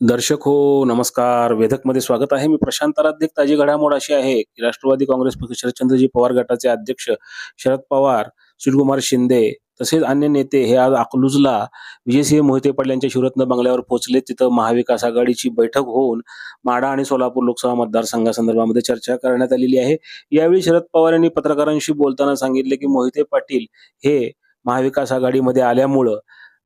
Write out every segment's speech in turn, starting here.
दर्शक हो नमस्कार. वेधकमध्ये स्वागत आहे. मी प्रशांत राध्यक ताजी घडामोड अशी आहे की राष्ट्रवादी काँग्रेस पक्ष शरदचंद्रजी पवार गटाचे अध्यक्ष शरद पवार सुशीलकुमार शिंदे तसेच अन्य नेते हे आज अकलूजला विजयसिंह मोहिते पाटील यांच्या शिवरत्न बंगल्यावर पोहोचले तिथं महाविकास आघाडीची बैठक होऊन माडा आणि सोलापूर लोकसभा मतदारसंघासंदर्भामध्ये चर्चा करण्यात आलेली आहे. यावेळी शरद पवार यांनी पत्रकारांशी बोलताना सांगितले की मोहिते पाटील हे महाविकास आघाडीमध्ये आल्यामुळं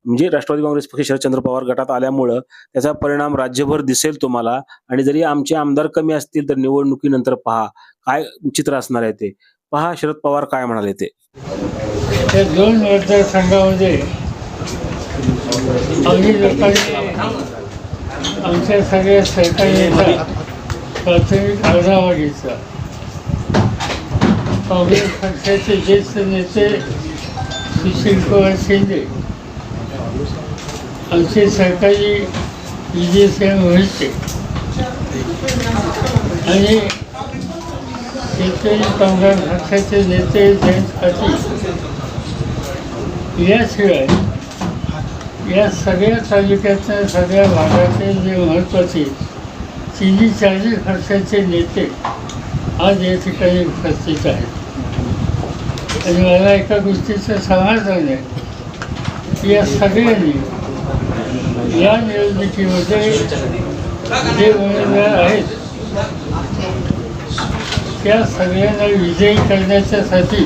म्हणजे राष्ट्रवादी काँग्रेस पक्ष शरदचंद्र पवार गटात आल्यामुळं त्याचा परिणाम राज्यभर दिसेल तुम्हाला. आणि जरी आमचे आमदार कमी असतील तर निवडणुकीनंतर पहा काय चित्र असणार आहे ते. पहा शरद पवार काय म्हणाले ते. दोन मतदारसंघामध्ये आम्ही लोकांनी आमच्या सगळ्या सहकार्याचा प्राथमिक आढावा घेतला काँग्रेस पक्षाचे ज्येष्ठ नेते सुशील कुमार शिंदे आमचे सरकारी विजयसिंह व्हायचे. आणि शेतकरी कामगार पक्षाचे नेते जयंत पाटील याशिवाय या सगळ्या तालुक्यातल्या सगळ्या भागाचे जे महत्त्वाचे तिन्ही चारही पक्षाचे नेते आज या ठिकाणी उपस्थित आहेत. आणि मला एका गोष्टीचं समाधान आहे. की या सगळ्यांनी या निवडणुकीमध्ये जे उमेदवार आहेत त्या सगळ्यांना विजयी करण्याच्यासाठी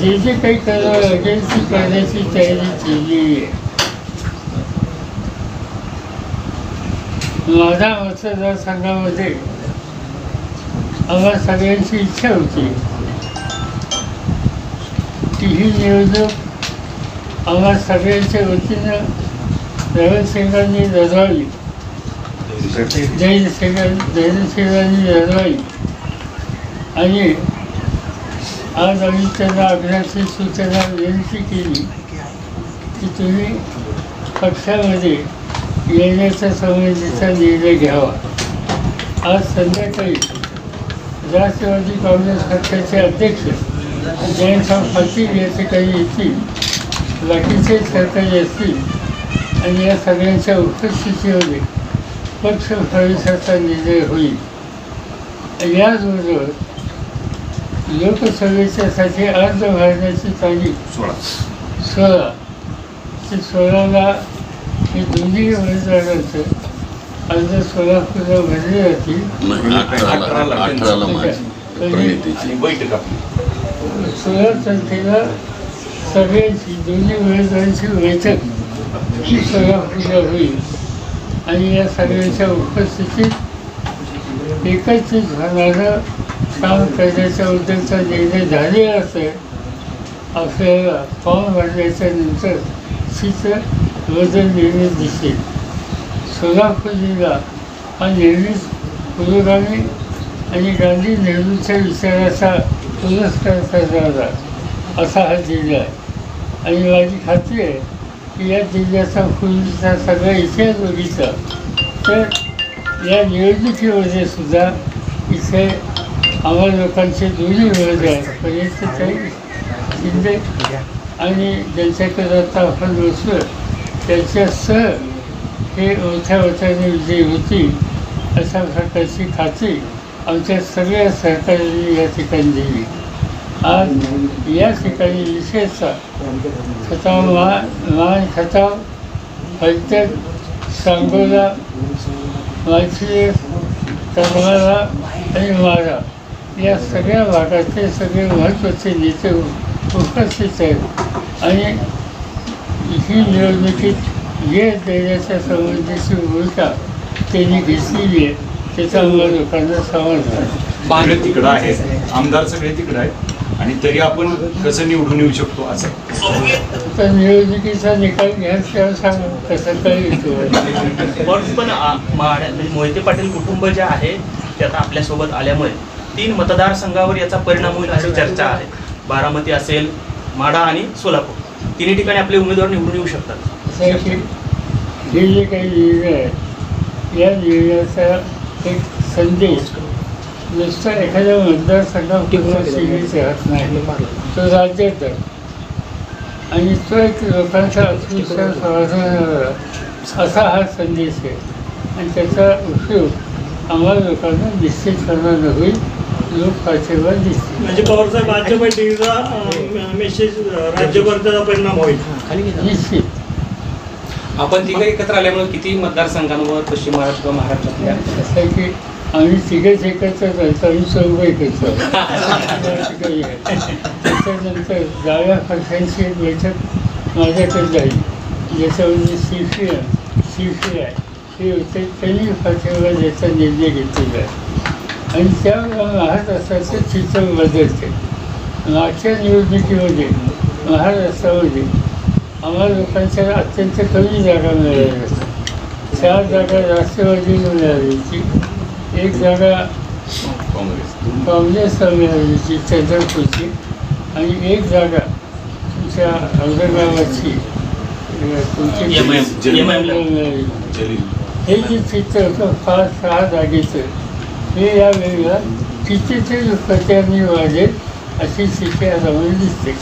जे जे काही करावं लागेल ती करण्याची तयारी केली आहे. माझ्या मतदारसंघामध्ये आम्हा सगळ्यांची इच्छा होती की ही निवडणूक आम्हा सगळ्यांच्या वतीनं रविसिंगांनी लढवावी जैनसिंग जैनसिंगांनी लढवावी आणि आज आम्ही त्यांना आग्रहाची सूचना विनंती केली की तुम्ही पक्षामध्ये येण्याच्या संबंधीचा निर्णय घ्यावा. आज संध्याकाळी राष्ट्रवादी काँग्रेस पक्षाचे अध्यक्ष जयंतराव पाटील याचे काही येतील बाकीचे सरकारी असतील आणि या सगळ्यांच्या उपस्थितीमध्ये पक्ष प्रवेशाचा निर्णय होईल. याचबरोबर लोकसभेच्यासाठी अर्ज भरण्याची तारीख सोळा. ते सोळाला हे दोन्ही उमेदवारांचं अर्ज सोलापूरला भरले जातील. आपली. सोळा तारखेला सगळ्यांची दोन्ही उमेदवारांची बैठक. ही सोलापूरला होईल आणि या सगळ्यांच्या उपस्थितीत एकत्रित होणारं काम करण्याच्या बद्दलचा निर्णय झालेला असेल आपल्याला फॉर्म वाढल्याच्या नंतर तिचं वजन निर्णय दिसेल सोलापूर जिल्हा हा नेहमीच पुरोगामी आणि गांधी नेहरूच्या विचाराचा पुरस्कार करणारा असा हा जिल्हा आहे आणि माझी खात्री आहे या जिल्ह्याचा पूर्वीचा सगळा इतिहास बघितला तर या निवडणुकीमध्ये सुद्धा इथे आम्हा लोकांचे दोन्ही उमेदवार पर्यंत शिंदे आणि ज्यांच्याकडे आता आपण बसलो त्यांच्यासह हे मोठ्या मोठ्याने विजयी होतील अशा प्रकारची खात्री आमच्या सगळ्या सहकार्यांनी या ठिकाणी दिली. आज या ठिकाणी विशेषतः खताव मा मान खताव हलतक सांगोला माचली करमाळा आणि मारा या सगळ्या भागाचे सगळे महत्त्वाचे नेते उपस्थित आहेत आणि ही निवडणुकीत यश देण्याच्या संबंधीची भूमिका त्यांनी घेतलेली आहे त्याच्यामुळे लोकांना समाधान आहे. तिकडं आहे आमदार सगळे तिकडं आहेत आणि तरी आपण कसं निवडून येऊ शकतो असं. तर निवडणुकीचा निकाल सांगा कसं येतो पण पण म्हणजे मोहिते पाटील कुटुंब जे आहे ते आता आपल्यासोबत आल्यामुळे तीन मतदारसंघावर याचा परिणाम होईल अशी चर्चा आहे. बारामती असेल माढा आणि सोलापूर. तिन्ही ठिकाणी आपले उमेदवार निवडून येऊ शकतात. हे जे काही निर्णय आहे. या निर्णयाचा एक संदेश नुसता एखाद्या राहत नाही. तो राज्यात. आणि तो एक लोकांचा समाधान असा हा संदेश आहे. आणि त्याचा उपयोग आम्हाला लोकांना निश्चित करणार होईल. लोक फारसेवर दिसतील. म्हणजे पवारसाहेब आजच्या बैठकीचा मेसेज राज्यभर त्याचा परिणाम होईल. निश्चित. आपण तिघं एकत्र आल्यामुळे किती मतदारसंघांवर पश्चिम महाराष्ट्र महाराष्ट्रातल्या असं आहे की आम्ही तिघेच एकत्र जायचो आणि चौघ एकत्र त्याच्यानंतर डाव्या खर्चांची एक बैठक माझ्याकडे जाईल. ज्याच्यामध्ये C P M C P I हे होते त्यांनी पक्षावर याचा निर्णय घेतलेला आहे. आणि त्या महाराष्ट्राचं चित्र बदलते मागच्या निवडणुकीमध्ये महाराष्ट्रामध्ये आम्हाला लोकांच्या अत्यंत कमी जागा मिळाल्या. चार जागा राष्ट्रवादी मिळाली होती. एक जागा काँग्रेस. काँग्रेसला मिळाली चंद्रपूरची आणि एक जागा तुमच्या औरंगाबादची. तुमची हे जे चित्र होतं फार सहा जागेचं. हे या वेळेला कितीतरी प्रत्यानी वाढेल अशी स्थिती आम्हाला दिसते.